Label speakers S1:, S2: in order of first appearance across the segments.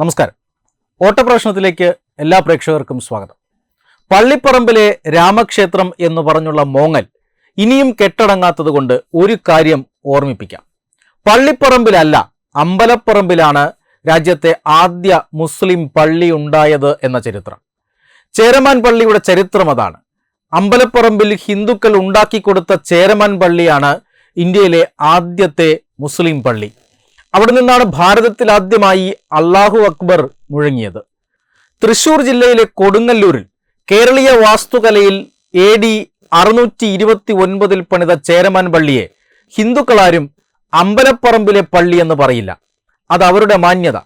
S1: നമസ്കാരം. ഓട്ടപ്രശ്നത്തിലേക്ക് എല്ലാ പ്രേക്ഷകർക്കും സ്വാഗതം. പള്ളിപ്പറമ്പിലെ രാമക്ഷേത്രം എന്ന് പറഞ്ഞുള്ള മോങ്ങൽ ഇനിയും കെട്ടടങ്ങാത്തതുകൊണ്ട് ഒരു കാര്യം ഓർമ്മിപ്പിക്കാം. പള്ളിപ്പറമ്പിലല്ല അമ്പലപ്പറമ്പിലാണ് രാജ്യത്തെ ആദ്യ മുസ്ലിം പള്ളി ഉണ്ടായത് എന്ന ചരിത്രം. ചേരമാൻ പള്ളിയുടെ ചരിത്രം അതാണ്. അമ്പലപ്പറമ്പിൽ ഹിന്ദുക്കൾ ഉണ്ടാക്കിക്കൊടുത്ത ചേരമാൻ പള്ളിയാണ് ഇന്ത്യയിലെ ആദ്യത്തെ മുസ്ലിം പള്ളി. അവിടെ നിന്നാണ് ഭാരതത്തിൽ ആദ്യമായി അള്ളാഹു അക്ബർ മുഴങ്ങിയത്. തൃശൂർ ജില്ലയിലെ കൊടുങ്ങല്ലൂരിൽ കേരളീയ വാസ്തുകലയിൽ എ ഡി അറുന്നൂറ്റി ഇരുപത്തി ഒൻപതിൽ പണിത ചേരമാൻ പള്ളിയെ ഹിന്ദുക്കളാരും അമ്പലപ്പറമ്പിലെ പള്ളി എന്ന് പറയില്ല. അത് അവരുടെ മാന്യത.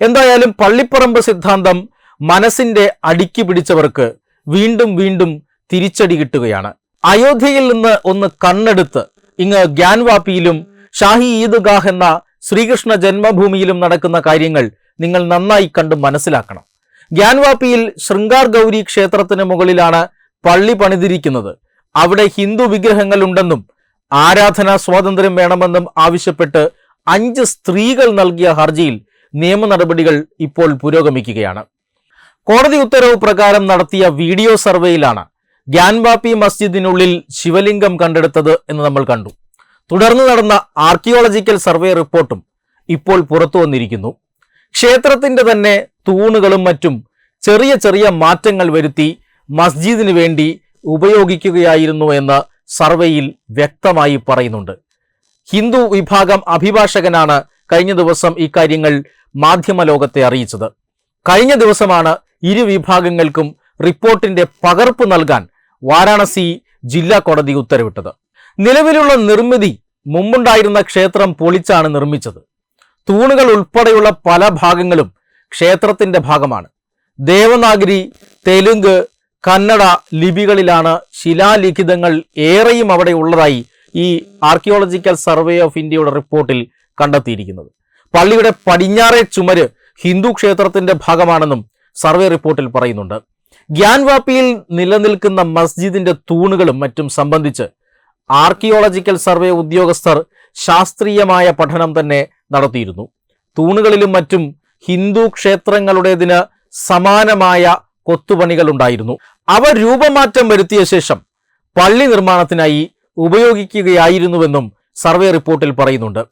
S1: എന്തായാലും പള്ളിപ്പറമ്പ് സിദ്ധാന്തം മനസ്സിന്റെ അടുക്കി പിടിച്ചവർക്ക് വീണ്ടും വീണ്ടും തിരിച്ചടി കിട്ടുകയാണ്. അയോധ്യയിൽ നിന്ന് ഒന്ന് കണ്ണെടുത്ത് ഇങ്ങ് ഗ്യാൻവാപ്പിയിലും ഷാഹി ഈദ്ഗാഹ് എന്ന ശ്രീകൃഷ്ണ ജന്മഭൂമിയിലും നടക്കുന്ന കാര്യങ്ങൾ നിങ്ങൾ നന്നായി കണ്ട് മനസ്സിലാക്കണം. ഗ്യാൻവാപ്പിയിൽ ശൃംഗാർ ഗൗരി ക്ഷേത്രത്തിന് മുകളിലാണ് പള്ളി പണിതിരിക്കുന്നത്. അവിടെ ഹിന്ദു വിഗ്രഹങ്ങൾ ഉണ്ടെന്നും ആരാധനാ സ്വാതന്ത്ര്യം വേണമെന്നും ആവശ്യപ്പെട്ട് അഞ്ച് സ്ത്രീകൾ നൽകിയ ഹർജിയിൽ നിയമ നടപടികൾ ഇപ്പോൾ പുരോഗമിക്കുകയാണ്. കോടതി ഉത്തരവ് പ്രകാരം നടത്തിയ വീഡിയോ സർവേയിലാണ് ഗ്യാൻവാപ്പി മസ്ജിദിനുള്ളിൽ ശിവലിംഗം കണ്ടെടുത്തത് എന്ന് നമ്മൾ കണ്ടു. തുടർന്ന് നടന്ന ആർക്കിയോളജിക്കൽ സർവേ റിപ്പോർട്ടും ഇപ്പോൾ പുറത്തു വന്നിരിക്കുന്നു. ക്ഷേത്രത്തിന്റെ തന്നെ തൂണുകളും മറ്റും ചെറിയ ചെറിയ മാറ്റങ്ങൾ വരുത്തി മസ്ജിദിന് വേണ്ടി ഉപയോഗിക്കുകയായിരുന്നു എന്ന് സർവേയിൽ വ്യക്തമായി പറയുന്നുണ്ട്. ഹിന്ദു വിഭാഗം അഭിഭാഷകനാണ് കഴിഞ്ഞ ദിവസം ഇക്കാര്യങ്ങൾ മാധ്യമ ലോകത്തെ അറിയിച്ചത്. കഴിഞ്ഞ ദിവസമാണ് ഇരു വിഭാഗങ്ങൾക്കും റിപ്പോർട്ടിന്റെ പകർപ്പ് നൽകാൻ വാരാണസി ജില്ലാ കോടതി ഉത്തരവിട്ടത്. നിലവിലുള്ള നിർമ്മിതി മുമ്പുണ്ടായിരുന്ന ക്ഷേത്രം പൊളിച്ചാണ് നിർമ്മിച്ചത്. തൂണുകൾ ഉൾപ്പെടെയുള്ള പല ഭാഗങ്ങളും ക്ഷേത്രത്തിന്റെ ഭാഗമാണ്. ദേവനാഗരി തെലുങ്ക് കന്നഡ ലിപികളിലാണ് ശിലാലിഖിതങ്ങൾ ഏറെയും അവിടെ ഉള്ളതായി ഈ ആർക്കിയോളജിക്കൽ സർവേ ഓഫ് ഇന്ത്യയുടെ റിപ്പോർട്ടിൽ കണ്ടെത്തിയിരിക്കുന്നത്. പള്ളിയുടെ പടിഞ്ഞാറേ ചുമര് ഹിന്ദു ക്ഷേത്രത്തിന്റെ ഭാഗമാണെന്നും സർവേ റിപ്പോർട്ടിൽ പറയുന്നുണ്ട്. ഗ്യാൻവാപ്പിയിൽ നിലനിൽക്കുന്ന മസ്ജിദിന്റെ തൂണുകളും മറ്റും സംബന്ധിച്ച് ആർക്കിയോളജിക്കൽ സർവേ ഉദ്യോഗസ്ഥർ ശാസ്ത്രീയമായ പഠനം തന്നെ നടത്തിയിരുന്നു. തൂണുകളിലും മറ്റും ഹിന്ദു ക്ഷേത്രങ്ങളുടേതിന് സമാനമായ കൊത്തുപണികൾ ഉണ്ടായിരുന്നു. അവ രൂപമാറ്റം വരുത്തിയ ശേഷം പള്ളി നിർമ്മാണത്തിനായി ഉപയോഗിക്കുകയായിരുന്നുവെന്നും സർവേ റിപ്പോർട്ടിൽ പറയുന്നുണ്ട്.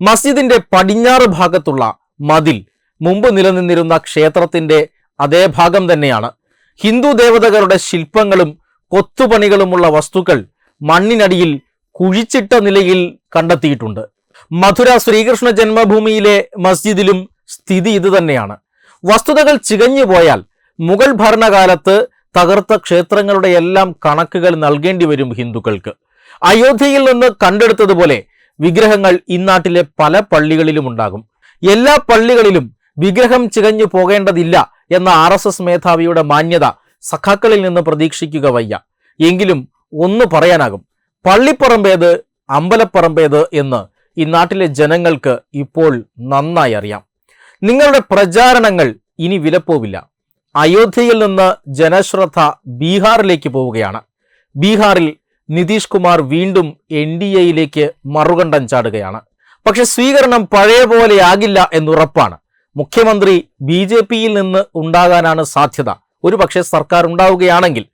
S1: മസ്ജിദിന്റെ പടിഞ്ഞാറ് ഭാഗത്തുള്ള മതിൽ മുമ്പ് നിലനിന്നിരുന്ന ക്ഷേത്രത്തിന്റെ അതേ ഭാഗം തന്നെയാണ്. ഹിന്ദു ദേവതകളുടെ ശില്പങ്ങളും കൊത്തുപണികളുമുള്ള വസ്തുക്കൾ മണ്ണിനടിയിൽ കുഴിച്ചിട്ട നിലയിൽ കണ്ടെത്തിയിട്ടുണ്ട്. മധുര ശ്രീകൃഷ്ണ ജന്മഭൂമിയിലെ മസ്ജിദിലും സ്ഥിതി ഇത് തന്നെയാണ്. വസ്തുതകൾ ചികഞ്ഞു പോയാൽ മുഗൾ ഭരണകാലത്ത് തകർത്ത ക്ഷേത്രങ്ങളുടെ എല്ലാം കണക്കുകൾ നൽകേണ്ടി വരും ഹിന്ദുക്കൾക്ക്. അയോധ്യയിൽ നിന്ന് കണ്ടെടുത്തതുപോലെ വിഗ്രഹങ്ങൾ ഇന്നാട്ടിലെ പല പള്ളികളിലും ഉണ്ടാകും. എല്ലാ പള്ളികളിലും വിഗ്രഹം ചികഞ്ഞു പോകേണ്ടതില്ല എന്ന ആർ മേധാവിയുടെ മാന്യത സഖാക്കളിൽ നിന്ന് പ്രതീക്ഷിക്കുക വയ്യ. എങ്കിലും ഒന്ന് പറയാനാകും. പള്ളിപ്പറമ്പേത് അമ്പലപ്പറമ്പേത് എന്ന് ഈ നാട്ടിലെ ജനങ്ങൾക്ക് ഇപ്പോൾ നന്നായി അറിയാം. നിങ്ങളുടെ പ്രചാരണങ്ങൾ ഇനി വിലപ്പോവില്ല. അയോധ്യയിൽ നിന്ന് ജനശ്രദ്ധ ബീഹാറിലേക്ക് പോവുകയാണ്. ബീഹാറിൽ നിതീഷ് കുമാർ വീണ്ടും എൻ ഡി എയിലേക്ക് മറുകണ്ഠം ചാടുകയാണ്. പക്ഷെ സ്വീകരണം പഴയ പോലെയാകില്ല എന്നുറപ്പാണ്. മുഖ്യമന്ത്രി ബി ജെ പിയിൽ നിന്ന് ഉണ്ടാകാനാണ് സാധ്യത. ഒരു പക്ഷേ സർക്കാർ ഉണ്ടാവുകയാണെങ്കിൽ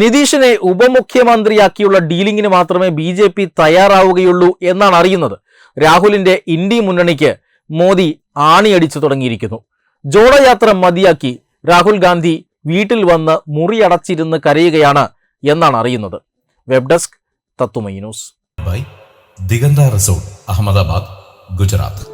S1: നിതീഷിനെ ഉപമുഖ്യമന്ത്രിയാക്കിയുള്ള ഡീലിംഗിന് മാത്രമേ ബി ജെ പി തയ്യാറാവുകയുള്ളൂ എന്നാണ് അറിയുന്നത്. രാഹുലിന്റെ ഇന്ത്യ മുന്നണിക്ക് മോദി ആണിയടിച്ചു തുടങ്ങിയിരിക്കുന്നു. ജോഡയാത്ര മതിയാക്കി രാഹുൽ ഗാന്ധി വീട്ടിൽ വന്ന് മുറിയടച്ചിരുന്ന് കരയുകയാണ് എന്നാണ് അറിയുന്നത്. വെബ് ഡെസ്ക് തത്തുമൈ news.
S2: By. Diganta resort Ahmedabad Gujarat.